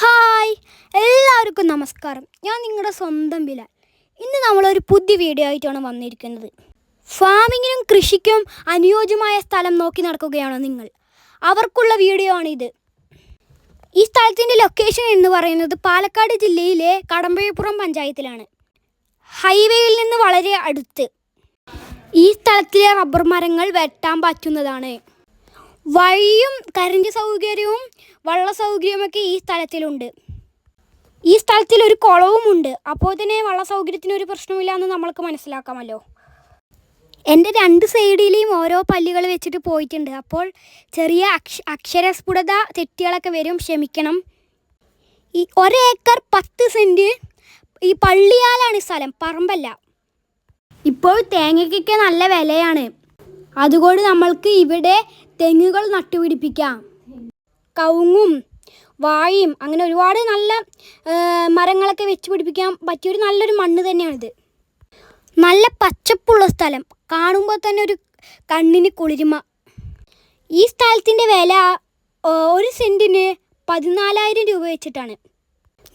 Hi എല്ലാവർക്കും നമസ്കാരം. ഞാൻ നിങ്ങളുടെ സ്വന്തം ബിലാൽ. ഇന്ന് നമ്മളൊരു പുതിയ വീഡിയോ ആയിട്ടാണ് വന്നിരിക്കുന്നത്. ഫാമിങ്ങിനും കൃഷിക്കും അനുയോജ്യമായ സ്ഥലം നോക്കി നടക്കുകയാണോ നിങ്ങൾ. അവർക്കുള്ള വീഡിയോ ആണിത്. ഈ സ്ഥലത്തിന്റെ ലൊക്കേഷൻ എന്ന് പറയുന്നത് പാലക്കാട് ജില്ലയിലെ കടമ്പഴിപ്പുറം പഞ്ചായത്തിലാണ്. ഹൈവേയിൽ നിന്ന് വളരെ അടുത്ത്. ഈ സ്ഥലത്തിലെ റബ്ബർ മരങ്ങൾ വെട്ടാൻ പറ്റുന്നതാണ്. വഴിയും കറണ്ട് സൗകര്യവും വള്ള സൗകര്യമൊക്കെ ഈ സ്ഥലത്തിലുണ്ട്. ഈ സ്ഥലത്തിൽ ഒരു കുളവുമുണ്ട്. അപ്പോൾ തന്നെ വള്ള സൗകര്യത്തിന് ഒരു പ്രശ്നമില്ല എന്ന് നമ്മൾക്ക് മനസ്സിലാക്കാമല്ലോ. എന്റെ രണ്ട് സൈഡിലെയും ഓരോ പല്ലുകൾ വെച്ചിട്ട് പോയിട്ടുണ്ട്. അപ്പോൾ ചെറിയ അക്ഷ അക്ഷരസ്ഫുടത തെറ്റുകളൊക്കെ വരും. ക്ഷമിക്കണം. ഈ ഒരേക്കർ പത്ത് സെന്റ് ഈ പള്ളിയാലാണ് സ്ഥലം. പറമ്പല്ല. ഇപ്പോൾ തേങ്ങയ്ക്കൊക്കെ നല്ല വിലയാണ്. അതുകൊണ്ട് നമ്മൾക്ക് ഇവിടെ തെങ്ങുകൾ നട്ടുപിടിപ്പിക്കാം. കവുങ്ങും വാഴയും അങ്ങനെ ഒരുപാട് നല്ല മരങ്ങളൊക്കെ വെച്ച് പിടിപ്പിക്കാൻ പറ്റിയൊരു നല്ലൊരു മണ്ണ് തന്നെയാണിത്. നല്ല പച്ചപ്പുള്ള സ്ഥലം. കാണുമ്പോൾ തന്നെ ഒരു കണ്ണിന് കുളിരുമ. ഈ സ്ഥലത്തിന്റെ വില ഒരു സെന്റിന് പതിനാലായിരം രൂപ വെച്ചിട്ടാണ്.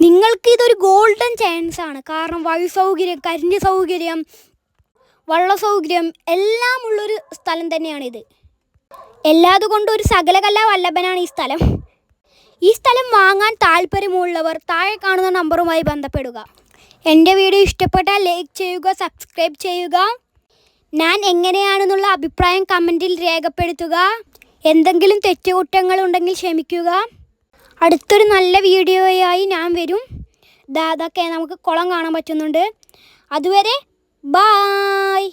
നിങ്ങൾക്ക് ഇതൊരു ഗോൾഡൻ ചാൻസ് ആണ്. കാരണം വഴി സൗകര്യം കരിഞ്ഞ സൗകര്യം വള്ള സൗകര്യം എല്ലാം ഉള്ളൊരു സ്ഥലം തന്നെയാണിത്. എല്ലാതുകൊണ്ടും ഒരു സകലകലാ വല്ലഭനാണ് ഈ സ്ഥലം. ഈ സ്ഥലം വാങ്ങാൻ താല്പര്യമുള്ളവർ താഴെ കാണുന്ന നമ്പറുമായി ബന്ധപ്പെടുക. എന്റെ വീഡിയോ ഇഷ്ടപ്പെട്ടാൽ ലൈക്ക് ചെയ്യുക സബ്സ്ക്രൈബ് ചെയ്യുക. ഞാൻ എങ്ങനെയാണെന്നുള്ള അഭിപ്രായം കമന്റിൽ രേഖപ്പെടുത്തുക. എന്തെങ്കിലും തെറ്റുകുറ്റങ്ങൾ ഉണ്ടെങ്കിൽ ക്ഷമിക്കുക. അടുത്തൊരു നല്ല വീഡിയോയായി ഞാൻ വരും. അതൊക്കെ നമുക്ക് കുളം കാണാൻ പറ്റുന്നുണ്ട്. അതുവരെ ബായ്